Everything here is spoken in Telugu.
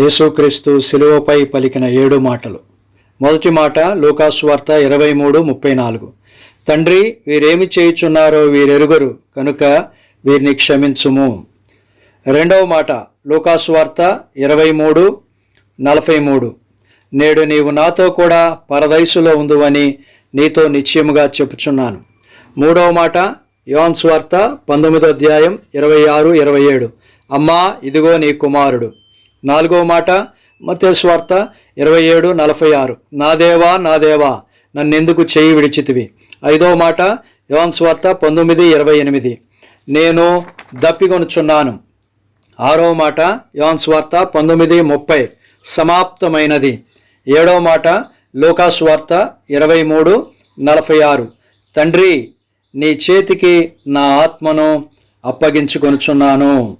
యేసుక్రీస్తు శిలువపై పలికిన ఏడు మాటలు. మొదటి మాట లూకాస్వార్త ఇరవై మూడు ముప్పై నాలుగు. తండ్రి వీరేమి చేయుచున్నారో వీరెరుగరు కనుక వీరిని క్షమించుము. రెండవ మాట లూకాస్వార్త ఇరవై మూడు నలభై మూడు. నేడు నీవు నాతో కూడా పరదైసులో ఉందువని నీతో నిశ్చయముగా చెప్పుచున్నాను. మూడవ మాట యోన్ స్వార్త పంతొమ్మిదో అధ్యాయం ఇరవై ఆరు ఇరవై ఏడు. అమ్మా ఇదిగో నీ కుమారుడు. నాలుగవ మాట మతేశ్వార్త ఇరవై ఏడు నలభై ఆరు. నా దేవా నా దేవా నన్నెందుకు చేయి విడిచితివి? ఐదవ మాట యోన్ స్వార్త పంతొమ్మిది ఇరవై ఎనిమిది. నేను దప్పికొనుచున్నాను. ఆరవ మాట యోన్ స్వార్త పంతొమ్మిది ముప్పై. సమాప్తమైనది. ఏడవ మాట లోకాస్వార్త ఇరవై మూడు నలభై ఆరు. తండ్రి నీ చేతికి నా ఆత్మను అప్పగించుకొనుచున్నాను.